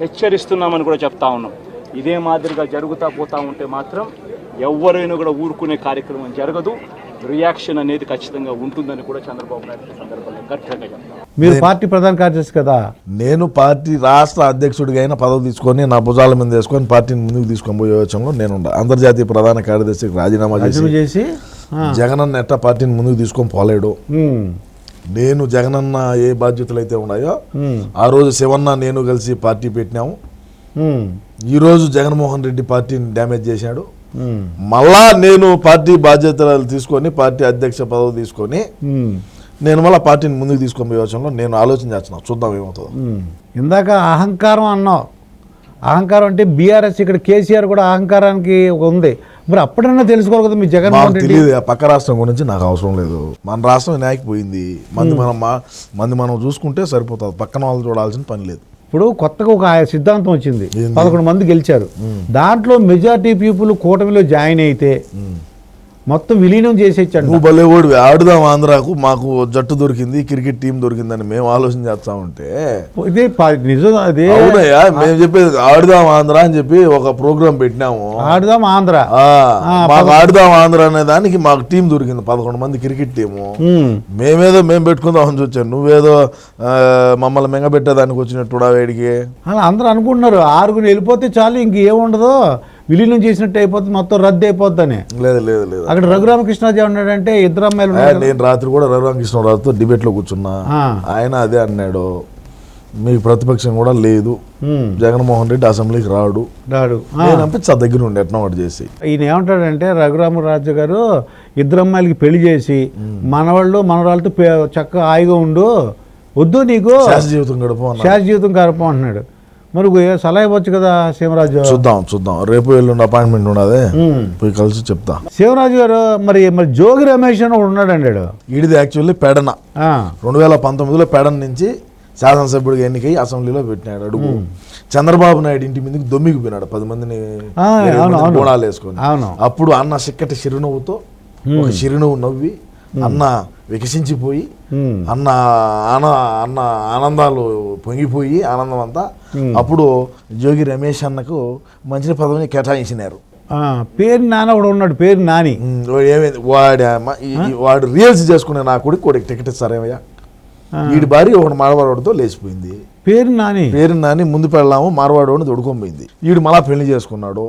హెచ్చరిస్తున్నామని కూడా చెప్తా ఉన్నాం. ఇదే మాదిరిగా జరుగుతా పోతా ఉంటే మాత్రం ఎవరైనా కూడా ఊరుకునే కార్యక్రమం జరగదు. రియాక్షన్ అనేది ఖచ్చితంగా ఉంటుందని కూడా చంద్రబాబు నాయుడు సందర్భంగా గట్టిగా మీరు పార్టీ ప్రధాన కార్యదర్శి కదా? నేను పార్టీ రాష్ట్ర అధ్యక్షుడిగా అయిన పదవి తీసుకొని నా భుజాల మీద వేసుకొని పార్టీని ముందుకు తీసుకొని పోయే వచ్చంలో నేను అంతర్జాతీయ ప్రధాన కార్యదర్శికి రాజీనామా చేసి జగనన్న ఎట్ట పార్టీని ముందుకు తీసుకొని పోలేడు. నేను జగనన్న ఏ బాధ్యతలు అయితే ఉన్నాయో ఆ రోజు శివన్న నేను కలిసి పార్టీ పెట్టినాము. ఉమ్, ఈ రోజు జగన్మోహన్ రెడ్డి పార్టీని డ్యామేజ్ చేశాడు. మళ్ళా నేను పార్టీ బాధ్యతలు తీసుకొని పార్టీ అధ్యక్ష పదవి తీసుకొని నేను మళ్ళీ పార్టీని ముందుకు తీసుకొని పోయే వచ్చంలో నేను ఆలోచన చేస్తున్నాను చూద్దాం ఏమవుతుందో. ఇందాక అహంకారం అన్నావు. అహంకారం అంటే బీఆర్ఎస్ ఇక్కడ కేసీఆర్ కూడా అహంకారానికి ఒక ఉంది. మరి అప్పుడన్నా తెలుసుకోవాలి కదా మీ రెడ్డి? తెలియదు ఆ పక్క రాష్ట్రం గురించి నాకు అవసరం లేదు. మన రాష్ట్రం వినాయకి పోయింది. మంది మనం మంది మనం చూసుకుంటే సరిపోతుంది. పక్కన వాళ్ళు చూడాల్సిన పని లేదు. ఇప్పుడు కొత్తగా ఒక సిద్ధాంతం వచ్చింది? పదకొండు మంది గెలిచారు. దాంట్లో మెజారిటీ పీపుల్ కూటమిలో జాయిన్ అయితే మొత్తం విలీనం చేసేచ్చండి నువ్వు భలే ఓడివి ఆడుదాం ఆంధ్రాకు మాకు జట్టు దొరికింది క్రికెట్ టీం దొరికిందని మేము ఆలోచన చేస్తా ఉంటే. ఇదే నిజం అదే. అవునయ్యా మేము చెప్పేది ఆడుదాం ఆంధ్ర అని చెప్పి ఒక ప్రోగ్రాం పెట్టినాము. ఆడుదాం ఆంధ్ర. మాకు ఆడుదాం ఆంధ్ర అనే దానికి మాకు టీం దొరికింది పదకొండు మంది క్రికెట్ టీము. మేమేదో మేము పెట్టుకుందాం అని చూచాను. నువ్వేదో మమ్మల్ని మెంగబెట్టేదానికి వచ్చినట్టు వేడికి అలా అందరూ అనుకుంటున్నారు ఆరుగురు వెళ్ళిపోతే చాలు ఇంకేముండదు విలీనం చేసినట్టు అయిపోతుంది మొత్తం రద్దు అయిపోద్దని. లేదు లేదు లేదు. అక్కడ రఘురామకృష్ణరాజు ఏమన్నాడంటే ఇద్దరు అమ్మాయిలు. నేను రాత్రి కూడా రఘురామకృష్ణరావుతో డిబేట్లో కూర్చున్నా. ఆయన అదే అన్నాడు మీకు ప్రతిపక్షం కూడా లేదు. జగన్మోహన్ రెడ్డి అసెంబ్లీకి రాడు. రాడు. పంపించా దగ్గర ఉండి ఎట్లా ఒకటి చేసి. ఈయన ఏమంటాడంటే రఘురామరాజు గారు ఇద్దరు అమ్మాయిలకి పెళ్ళి చేసి మనవాళ్ళు మనవాళ్ళతో చక్కగా హాయిగా ఉండు. వద్దు నీకు. శాస జీవితం గడుపు శాశ్వత జీవితం గడప అంటున్నాడు. మరి సలహా ఇవ్వచ్చు కదా శివరాజు? చూద్దాం చూద్దాం. రేపు ఎల్లుండి అపాయింట్మెంట్ ఉన్నదే. పోయి కలిసి చెప్తా. శివరాజు గారు మరి మరి జోగి రమేష్ అని ఉన్నాడండి. ఈడిది యాక్చువల్లీ పెడన. రెండు వేల పంతొమ్మిదిలో పెడన నుంచి శాసనసభ్యుడిగా ఎన్నికై అసెంబ్లీలో పెట్టినాడు అడుగు. చంద్రబాబు నాయుడు ఇంటి మీదకి దొమ్మికి పోయినాడు పది మందిని. గోళాలు వేసుకొని. అప్పుడు అన్న చిక్కటి చిరునవ్వుతో ఒక చిరునవ్వు నవ్వి అన్న వికసించిపోయి. అన్న ఆన అన్న ఆనందాలు పొంగిపోయి ఆనందం అంతా అప్పుడు జోగి రమేష్ అన్నకు మంచి పదవిని కేటాయించినారు. పేరు నాన్న ఒకడు ఉన్నాడు పేరు నాని. ఏమైంది? వాడి వాడు రీల్స్ చేసుకునే నా కొడుకు వాడికి టికెట్ ఇస్తారేమయ్యా. వీడి భార్య ఒకటి మాడవాడితో లేచిపోయింది. పేరు నాని. పేరు నాని ముందు పెళ్ళాము మారవాడోని దొడుకొని పోయింది. వీడు మళ్ళా పెళ్ళి చేసుకున్నాడు.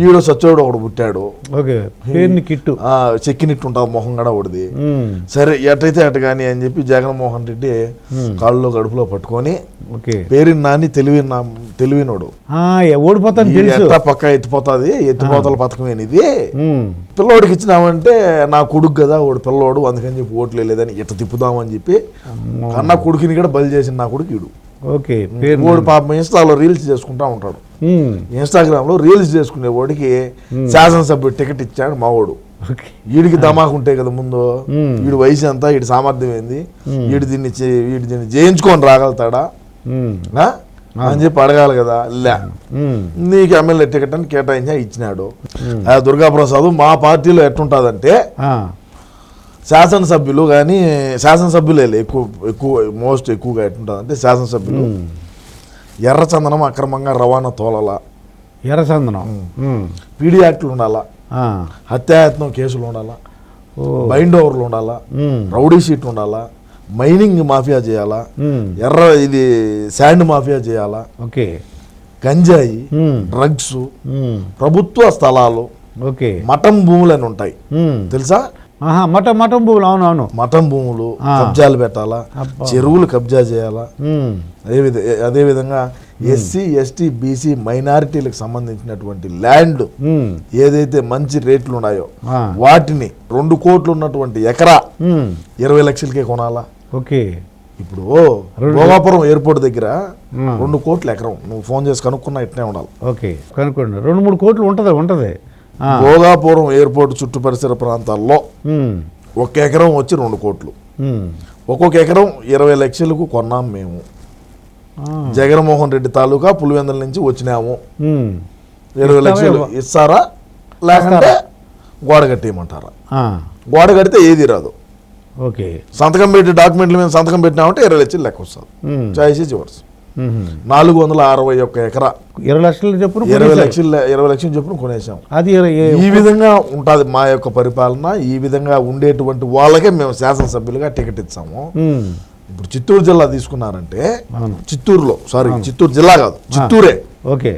వీడు సచ్చోడు ఒకడు పుట్టాడు. ఓకే. పేరుని కిట్టు. ఆ చెక్కినిట్టు ఉంటుంది మొహం కూడా ఒకటిది. సరే ఎటైతే అటు కానీ అని చెప్పి జగన్మోహన్ రెడ్డి కాళ్ళలో గడుపులో పట్టుకొని పేరుని నాని తెలివి తెలివినోడు. ఓడిపోతాను ఎట్టా పక్క ఎత్తిపోతుంది? ఎత్తిపోతల పథకం ఇది పిల్లోడికి ఇచ్చినామంటే నా కొడుకు కదా వాడు పిల్లోడు అందుకని చెప్పి ఓట్లు లేదని ఇట్ట తిప్పుదామని చెప్పి కన్నా కొడుకుని కూడా బలి చేసిన నా కొడుకు ఈడు. ఓకే పేరు పాపం ఇన్స్టాలో రీల్స్ చేసుకుంటా ఉంటాడు. ఉమ్, ఇన్స్టాగ్రామ్లో రీల్స్ చేసుకునే వాడికి శాసనసభ్యుడు టికెట్ ఇచ్చాడు మావాడు. వీడికి ధమాకు ఉంటాయి కదా ముందు. వీడి వయసు ఎంత వీడి సామర్థ్యం ఏంది? వీడు దీన్ని వీడు దీన్ని జయించుకొని రాగలుగుతాడా? అని చెప్పి అడగాలి కదా. లే. నీకు ఎమ్మెల్యే టికెట్ అని కేటాయించా ఇచ్చినాడు. ఆ దుర్గాప్రసాద్ మా పార్టీలో ఎట్టుంటుందంటే శాసనసభ్యులు కానీ శాసనసభ్యులే ఎక్కువ ఎక్కువ మోస్ట్ ఎక్కువగా ఎట్టుంటుందంటే శాసనసభ్యులు. ఎర్రచందనం అక్రమంగా రవాణా తోలల. ఎర్రచందనం పీడీ యాక్ట్లు ఉండాలా. హత్యాయత్నం కేసులు ఉండాలా. బైండ్ ఓవర్లు ఉండాలా. రౌడీ షీట్ ఉండాలా. మైనింగ్ మాఫియా చేయాలా. ఎర్ర ఇది శాండ్ మాఫియా చేయాలా. ఓకే. గంజాయి డ్రగ్స్ ప్రభుత్వ స్థలాలు ఓకే. మఠం భూములు అని ఉంటాయి తెలుసా? మటన్ మటన్ పువ్వులు అవును అవును. మఠం భూములు. కబ్జాలు పెట్టాలా. చెరువులు కబ్జా చేయాలా? అదే విధ అదేవిధంగా ఎస్సీ ఎస్టీ బీసీ మైనారిటీలకు సంబంధించినటువంటి ల్యాండ్ ఏదైతే మంచి రేట్లు ఉన్నాయో వాటిని రెండు కోట్లు ఉన్నటువంటి ఎకరా ఇరవై లక్షలకే కొనాలా? ఓకే. ఇప్పుడు భోగాపురం ఎయిర్పోర్ట్ దగ్గర. రెండు కోట్ల ఎకరం. నువ్వు ఫోన్ చేసి కనుక్కున్నా ఇట్నే ఉండాలి. ఓకే కనుక్కోండి. రెండు మూడు కోట్లు ఉంటుంది ఉంటుంది. భోగాపురం ఎయిర్పోర్ట్ చుట్టు పరిసర ప్రాంతాల్లో ఒక ఎకరం వచ్చి రెండు కోట్లు. ఒక్కొక్క ఎకరం ఇరవై లక్షలకు కొన్నాం మేము. జగన్మోహన్ రెడ్డి తాలూకా పులివెందుల నుంచి వచ్చినాము. ఇరవై లక్షలు ఇస్తారా? లేకుంటే గోడ కట్టేయమంటారా? గోడ కడితే ఏది రాదు. ఓకే. సంతకం పెట్టి డాక్యుమెంట్ల మీద సంతకం పెట్టినామంటే ఇరవై లక్షలు లెక్క వస్తుంది. చాయిస్ చివర్స్ ఉమ్. నాలుగు వందల అరవై ఒక్క ఎకరా. ఇరవై లక్షలు చెప్పును ఇరవై. లక్షలు ఇరవై లక్షలు చొప్పున కొనేసాం అది ఈ విధంగా ఉంటుంది మా యొక్క పరిపాలన ఈ విధంగా ఉండేటువంటి వాళ్ళకే మేము శాసనసభ్యులుగా టికెట్ ఇచ్చాము. ఇప్పుడు చిత్తూరు జిల్లా తీసుకున్నారంటే. చిత్తూరులో సారీ చిత్తూరు జిల్లా కాదు చిత్తూరే. ఓకే.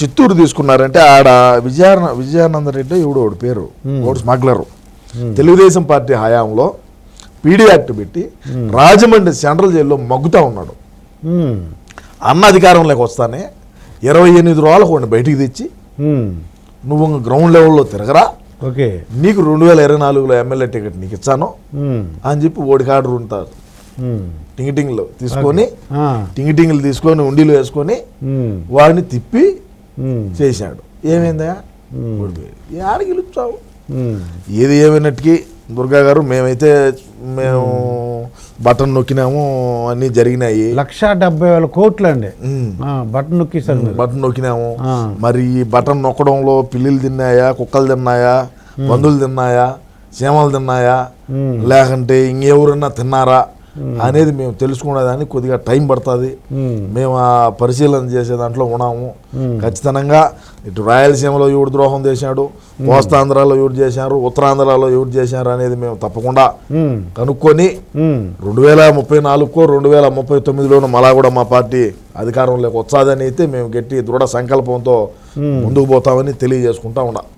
చిత్తూరు తీసుకున్నారంటే ఆడ విజయ విజయానంద రెడ్డి ఎవడు ఒకడు పేరు ఒకడు స్మగ్లరు. తెలుగుదేశం పార్టీ హయాంలో పీడీ యాక్ట్ పెట్టి రాజమండ్రి సెంట్రల్ జైల్లో మగ్గుతా ఉన్నాడు. అన్న అధికారంలోకి వస్తానే ఇరవై ఎనిమిది రోజులకు వాడిని బయటికి తెచ్చి నువ్వు గ్రౌండ్ లెవెల్లో తిరగరా. ఓకే. నీకు రెండు వేల ఇరవై నాలుగులో ఎమ్మెల్యే టికెట్ నీకు ఇచ్చాను అని చెప్పి ఓడికి ఆర్డర్ ఉంటారు. టింగిటింగ్లు తీసుకొని టింగిటింగ్లు తీసుకొని ఉండిలో వేసుకొని వాడిని తిప్పి చేశాడు. ఏమైందా? గెలుపుతావు ఉమ్, ఏది ఏమైనట్టుకి దుర్గా గారు మేమైతే మేము. బటన్ నొక్కినాము అన్నీ జరిగినాయి. లక్ష డెబ్బై వేల కోట్లు అండి బటన్ నొక్కేశారు మీరు. బటన్ నొక్కినాము. ఆ. మరి ఈ బటన్ నొక్కడంలో పిల్లిలు తిన్నాయా కుక్కలు తిన్నాయా పందులు తిన్నాయా చీమలు తిన్నాయా? ఉమ్, లేకంటే ఇంకెవరన్నా తిన్నారా? అనేది మేము తెలుసుకునేదానికి కొద్దిగా టైం పడుతుంది. మేము ఆ పరిశీలన చేసే దాంట్లో ఉన్నాము. ఖచ్చితంగా ఇటు రాయలసీమలో ఎవడు ద్రోహం చేశాడు కోస్తాంధ్రాలో ఎవరు చేశారు ఉత్తరాంధ్రలో ఎవరు చేశారు అనేది మేము తప్పకుండా కనుక్కొని రెండు వేల ముప్పై నాలుగుకో రెండు వేల ముప్పై తొమ్మిదిలోనూ మళ్ళా కూడా మా పార్టీ అధికారంలోకి వచ్చాదని అయితే మేము గట్టి దృఢ సంకల్పంతో ముందుకు పోతామని తెలియజేసుకుంటా ఉన్నాం.